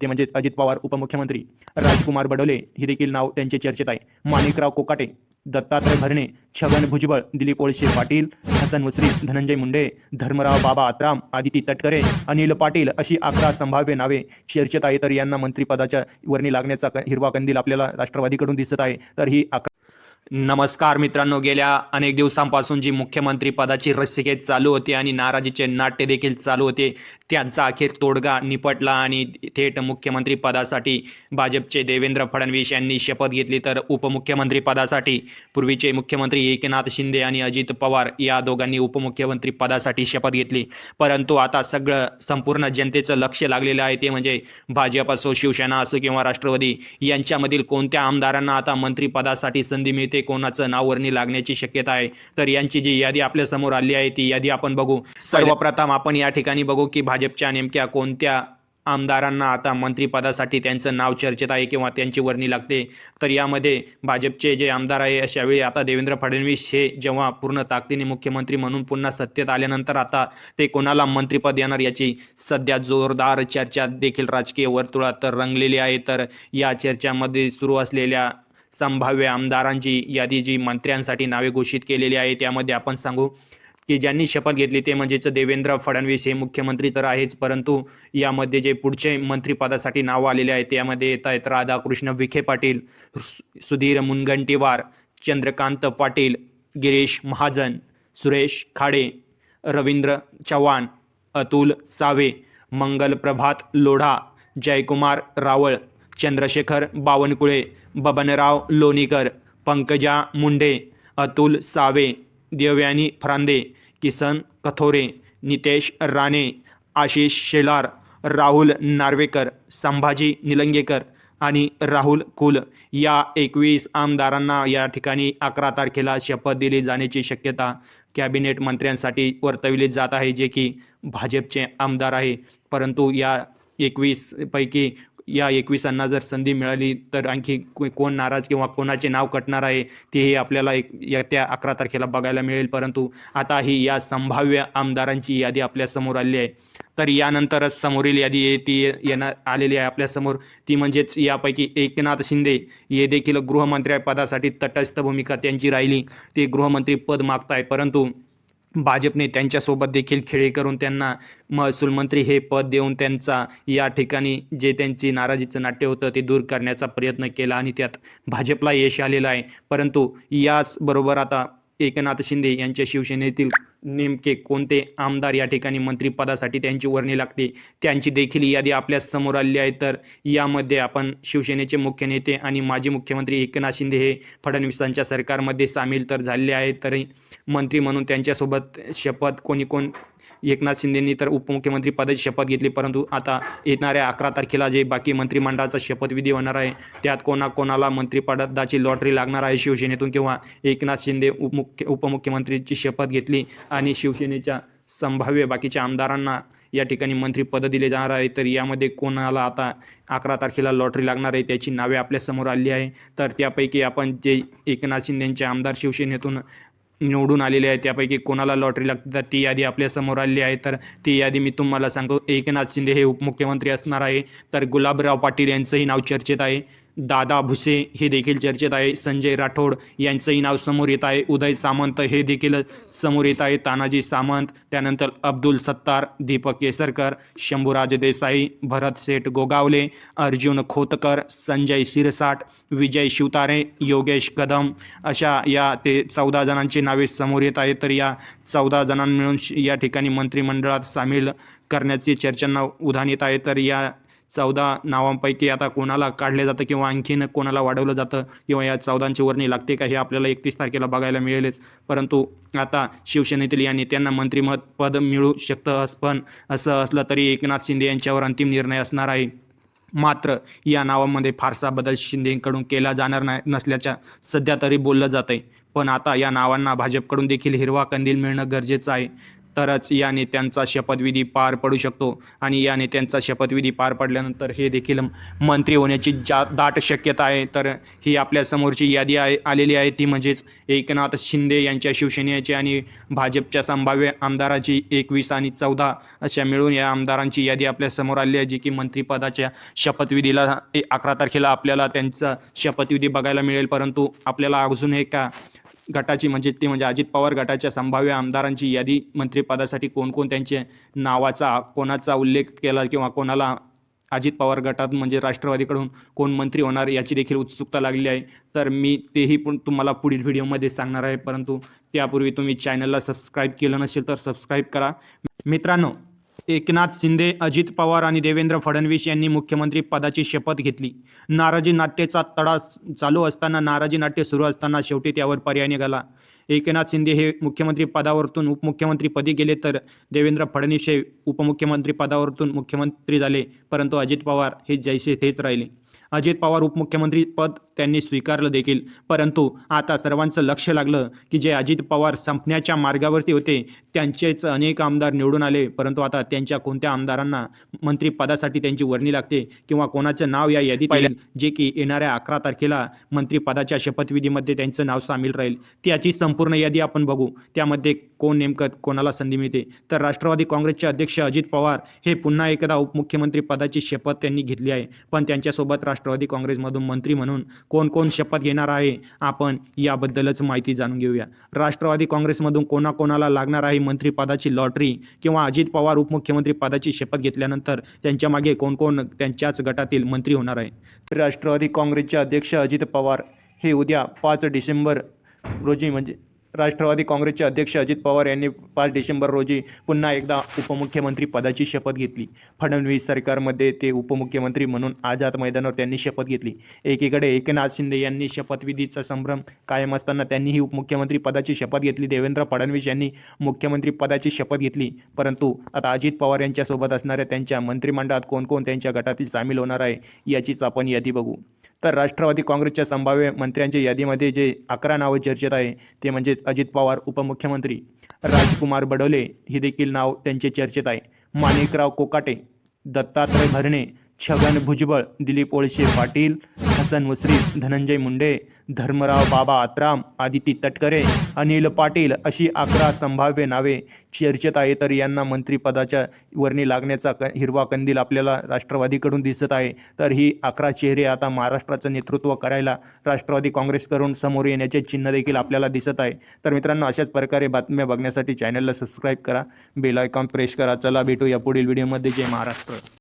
ते म्हणजेच अजित पवार उपमुख्यमंत्री. राजकुमार बडोले हे देखील नाव त्यांचे चर्चेत आहे. माणिकराव कोकाटे दत्तात्रय भरणे छगन भुजबळ दिलीप कोळशे पाटील हसन मुश्रीफ धनंजय मुंडे धर्मराव बाबा आत्राम आदिती तटकरे अनिल पाटील अशी अकरा संभाव्य नावे चर्चेत आहे. तर यांना मंत्रिपदाच्या वर्णी लागण्याचा हिरवा कंदील आपल्याला राष्ट्रवादीकडून दिसत आहे. तर ही अकरा नमस्कार मित्रांनो गेल्या अनेक दिवसांपासून जी मुख्यमंत्री पदाची रस्सिकेत चालू होती आणि नाराजीचे नाट्य देखील चालू होते त्यांचा अखेर तोडगा निपटला आणि थेट मुख्यमंत्री पदासाठी भाजपचे देवेंद्र फडणवीस यांनी शपथ घेतली. तर उपमुख्यमंत्री पदासाठी पूर्वीचे मुख्यमंत्री एकनाथ शिंदे आणि अजित पवार या दोघांनी उपमुख्यमंत्री पदासाठी शपथ घेतली. परंतु आता सगळं संपूर्ण जनतेचं लक्ष लागलेलं आहे ते म्हणजे भाजप असो शिवसेना असो किंवा राष्ट्रवादी यांच्यामधील कोणत्या आमदारांना आता मंत्रिपदासाठी संधी मिळते? कोणाचं नाव वर्णी लागण्याची शक्यता आहे. तर यांची जी यादी आपल्यासमोर आली आहे ती यादी आपण बघू. सर्वप्रथम आपण या ठिकाणी बघू की भाजपच्या नेमक्या कोणत्या आमदारांना आता मंत्रिपदासाठी त्यांचं नाव चर्चेत आहे किंवा त्यांची वर्णी लागते. तर यामध्ये भाजपचे जे आमदार आहे अशा वेळी आता देवेंद्र फडणवीस हे जेव्हा पूर्ण ताकदीने मुख्यमंत्री म्हणून पुन्हा सत्तेत आल्यानंतर आता ते कोणाला मंत्रिपद येणार याची सध्या जोरदार चर्चा देखील राजकीय वर्तुळात रंगलेली आहे. तर या चर्चामध्ये सुरू असलेल्या संभाव्य आमदारांची यादी जी मंत्र्यांसाठी नावे घोषित केलेली आहे त्यामध्ये आपण सांगू की ज्यांनी शपथ घेतली ते म्हणजेच देवेंद्र फडणवीस हे मुख्यमंत्री तर आहेच परंतु यामध्ये जे पुढचे मंत्रिपदासाठी नावं आलेले आहेत त्यामध्ये येत आहेत राधाकृष्ण विखे पाटील सु- सुधीर मुनगंटीवार चंद्रकांत पाटील गिरीश महाजन सुरेश खाडे रवींद्र चव्हाण अतुल सावे मंगल प्रभात लोढा जयकुमार रावळ चंद्रशेखर बावनकुळे बबनराव लोणीकर पंकजा मुंडे अतुल सावे देवयानी फरांदे किसन कथोरे नितेश राणे आशिष शेलार राहुल नार्वेकर संभाजी निलंगेकर आणि राहुल कुल या एकवीस आमदारांना या ठिकाणी अकरा तारखेला शपथ दिली जाण्याची शक्यता कॅबिनेट मंत्र्यांसाठी वर्तविली जात आहे जे की भाजपचे आमदार आहे. परंतु या एकवीसपैकी या एकविसांना जर संधी मिळाली तर आणखी को- कोण नाराज किंवा कोणाचे नाव कटणार आहे तेही आपल्याला एक या त्या अकरा तारखेला बघायला मिळेल. परंतु आता ही या संभाव्य आमदारांची यादी आपल्यासमोर आली आहे. तर यानंतरच समोरील यादी ती येणार आलेली आहे आपल्यासमोर ती म्हणजेच यापैकी एकनाथ शिंदे हे देखील गृहमंत्री पदासाठी तटस्थ भूमिका त्यांची राहिली. ते गृहमंत्री पद मागताय परंतु भाजपने त्यांच्यासोबत देखील खेळी करून त्यांना महसूल मंत्री हे पद देऊन त्यांचा या ठिकाणी जे त्यांची नाराजीचं नाट्य होतं ते दूर करण्याचा प्रयत्न केला आणि त्यात भाजपला यश आलेलं आहे. परंतु याचबरोबर आता एकनाथ शिंदे यांच्या शिवसेनेतील नेमके कोणते आमदार या ठिकाणी मंत्रिपदासाठी त्यांची वर्णी लागते? त्यांची देखील यादी आपल्यासमोर आली आहे. तर यामध्ये आपण शिवसेनेचे मुख्य नेते आणि माजी मुख्यमंत्री एकनाथ शिंदे हे फडणवीसांच्या सरकारमध्ये सामील तर झालेले आहेत. तरी मंत्री म्हणून त्यांच्यासोबत शपथ कोणी कोण? एकनाथ शिंदेंनी तर उपमुख्यमंत्री पदाची शपथ घेतली. परंतु आता येणाऱ्या अकरा तारखेला जे बाकी मंत्रिमंडळाचा शपथविधी होणार आहे त्यात कोणाकोणाला मंत्रिपदाची लॉटरी लागणार आहे शिवसेनेतून? किंवा एकनाथ शिंदे उपमुख्य उपमुख्यमंत्रीची शपथ घेतली आणि शिवसेनेच्या संभाव्य बाकीच्या आमदारांना या ठिकाणी मंत्रीपद दिले जाणार आहे. तर यामध्ये कोणाला आता अकरा तारखेला लॉटरी लागणार आहे त्याची नावे आपल्यासमोर आली आहे. तर त्यापैकी आपण जे एकनाथ शिंदेचे आमदार शिवसेनेतून निवडून आलेले आहे त्यापैकी कोणाला लॉटरी लागते तर ती यादी आपल्यासमोर आलेली आहे. तर ती यादी मी तुम्हाला सांगतो एकनाथ शिंदे हे उपमुख्यमंत्री असणार आहे. तर गुलाबराव पाटील यांचंही नाव चर्चेत आहे. दादा भुसे हे देखील चर्चेत आहे. संजय राठोड यांचंही नाव समोर येत आहे. उदय सामंत हे देखील समोर येत आहे. तानाजी सामंत त्यानंतर अब्दुल सत्तार दीपक केसरकर शंभूराज देसाई भरत शेठ गोगावले अर्जुन खोतकर संजय शिरसाट विजय शिवतारे योगेश कदम अशा या ते चौदा जणांची नावे समोर येत आहेत. तर या चौदा जणां मिळून श- या ठिकाणी मंत्रिमंडळात सामील करण्याची चर्चांना उधाण येत आहे. तर या चौदा नावांपैकी आता कोणाला काढलं जातं किंवा आणखीन कोणाला वाढवलं जातं किंवा या चौदांची वर्णी लागते का हे आपल्याला एकतीस तारखेला बघायला मिळेलच. परंतु आता शिवसेनेतील या नेत्यांना मंत्रिमत पद मिळू शकतं अस- पण असं असलं तरी एकनाथ शिंदे यांच्यावर अंतिम निर्णय असणार आहे. मात्र या नावामध्ये फारसा बदल शिंदेकडून केला जाणार नाही नसल्याच्या सध्या तरी बोललं जात आहे पण आता या नावांना भाजपकडून देखील हिरवा कंदील मिळणं गरजेचं आहे. तरच या नेत्यांचा शपथविधी पार पडू शकतो. आणि या नेत्यांचा शपथविधी पार पडल्यानंतर हे देखील मंत्री होण्याची जा दाट शक्यता आहे. तर ही आपल्यासमोरची यादी आहे आलेली आहे. ती म्हणजेच एकनाथ शिंदे यांच्या शिवसेनेची आणि भाजपच्या संभाव्य आमदाराची एकवीस आणि चौदा अशा मिळून या आमदारांची यादी आपल्यासमोर आली आहे जी की मंत्रिपदाच्या शपथविधीला अकरा तारखेला आपल्याला त्यांचा शपथविधी बघायला मिळेल. परंतु आपल्याला अजून एका गटाची म्हणजे ते म्हणजे अजित पवार गटाच्या संभाव्य आमदारांची यादी मंत्रिपदासाठी कोणकोणत्यांचे नावाचा कोणाचा उल्लेख केला किंवा कोणाला अजित पवार गटात म्हणजे राष्ट्रवादीकडून कोण मंत्री होणार याची देखील उत्सुकता लागली आहे. तर मी तेही पण तुम्हाला पुढील व्हिडिओमध्ये सांगणार आहे. परंतु त्यापूर्वी तुम्ही चॅनलला सबस्क्राईब केलं नसेल तर सबस्क्राईब करा. मित्रांनो एकनाथ शिंदे अजित पवार आणि देवेंद्र फडणवीस यांनी मुख्यमंत्री पदाची शपथ घेतली. नाराजी नाट्यचा तडा चालू असताना नाराजी नाट्य सुरू असताना शेवटी त्यावर पर्याय निघाला. एकनाथ शिंदे हे मुख्यमंत्री पदावरतून उपमुख्यमंत्रीपदी गेले तर देवेंद्र फडणवीस हे उपमुख्यमंत्री पदावरतून मुख्यमंत्री झाले परंतु अजित पवार हे जैसे तेच राहिले. अजित पवार उपमुख्यमंत्री पद त्यांनी स्वीकारलं देखील परंतु आता सर्वांचं लक्ष लागलं की जे अजित पवार संपण्याच्या मार्गावरती होते त्यांचेच अनेक आमदार निवडून आले परंतु आता त्यांच्या कोणत्या आमदारांना मंत्रिपदासाठी त्यांची वर्णी लागते किंवा कोणाचं नाव या यादीत येईल? जे की येणाऱ्या अकरा तारखेला मंत्रिपदाच्या शपथविधीमध्ये त्यांचं नाव सामील राहील. त्याची संपूर्ण यादी आपण बघू. त्यामध्ये कोण नेमकं कोणाला संधी मिळते? तर राष्ट्रवादी काँग्रेसचे अध्यक्ष अजित पवार हे पुन्हा एकदा उपमुख्यमंत्री पदाची शपथ त्यांनी घेतली आहे. पण त्यांच्यासोबत राष्ट्रवादी काँग्रेसमधून मंत्री म्हणून कोण कोण शपथ घेणार आहे? आपण याबद्दलच माहिती जाणून घेऊया. राष्ट्रवादी काँग्रेसमधून कोणाकोणाला लागणार आहे मंत्रिपदाची लॉटरी किंवा अजित पवार उपमुख्यमंत्री पदाची शपथ घेतल्यानंतर त्यांच्या मागे कोण कोण त्यांच्याच गटातील मंत्री होणार आहे? राष्ट्रवादी काँग्रेसचे अध्यक्ष अजित पवार हे उद्या पाच डिसेंबर रोजी म्हणजे राष्ट्रवादी काँग्रेसचे अध्यक्ष अजित पवार यांनी पाच डिसेंबर रोजी पुन्हा एकदा उपमुख्यमंत्री पदाची शपथ घेतली. फडणवीस सरकारमध्ये ते उपमुख्यमंत्री म्हणून आझाद मैदानावर त्यांनी शपथ घेतली. एकीकडे एकनाथ शिंदे यांनी शपथविधीचा संभ्रम कायम असताना त्यांनीही उपमुख्यमंत्री पदाची शपथ घेतली. देवेंद्र फडणवीस यांनी मुख्यमंत्री पदाची शपथ घेतली. परंतु आता अजित पवार यांच्यासोबत असणाऱ्या त्यांच्या मंत्रिमंडळात कोण कोण त्यांच्या गटातील सामील होणार आहे याचीच आपण यादी बघू. तर राष्ट्रवादी काँग्रेसच्या संभाव्य मंत्र्यांच्या यादीमध्ये जे अकरा नावं चर्चेत आहे ते म्हणजे अजित पवार उपमुख्यमंत्री राजकुमार बडोले हे देखील नाव त्यांचे चर्चेत आहे. माणिकराव कोकाटे दत्तात्रय भरणे छगन भुजबळ दिलीप ओळशे पाटील हसन मुश्रीफ धनंजय मुंडे धर्मराव बाबा आत्राम आदिती तटकरे अनिल पाटील अशी अकरा संभाव्य नावे. चर्चेत आहे तर यांना मंत्रिपदाच्या वर्णी लागण्याचा क हिरवा कंदील आपल्याला राष्ट्रवादीकडून दिसत आहे. तर ही अकरा चेहरे आता महाराष्ट्राचं नेतृत्व करायला राष्ट्रवादी काँग्रेसकडून समोर येण्याचे चिन्ह देखील आपल्याला दिसत आहे. तर मित्रांनो अशाच प्रकारे बातम्या बघण्यासाठी चॅनलला सबस्क्राईब करा. बेल आयकॉन प्रेस करा. चला भेटू या पुढील व्हिडिओमध्ये. जय महाराष्ट्र.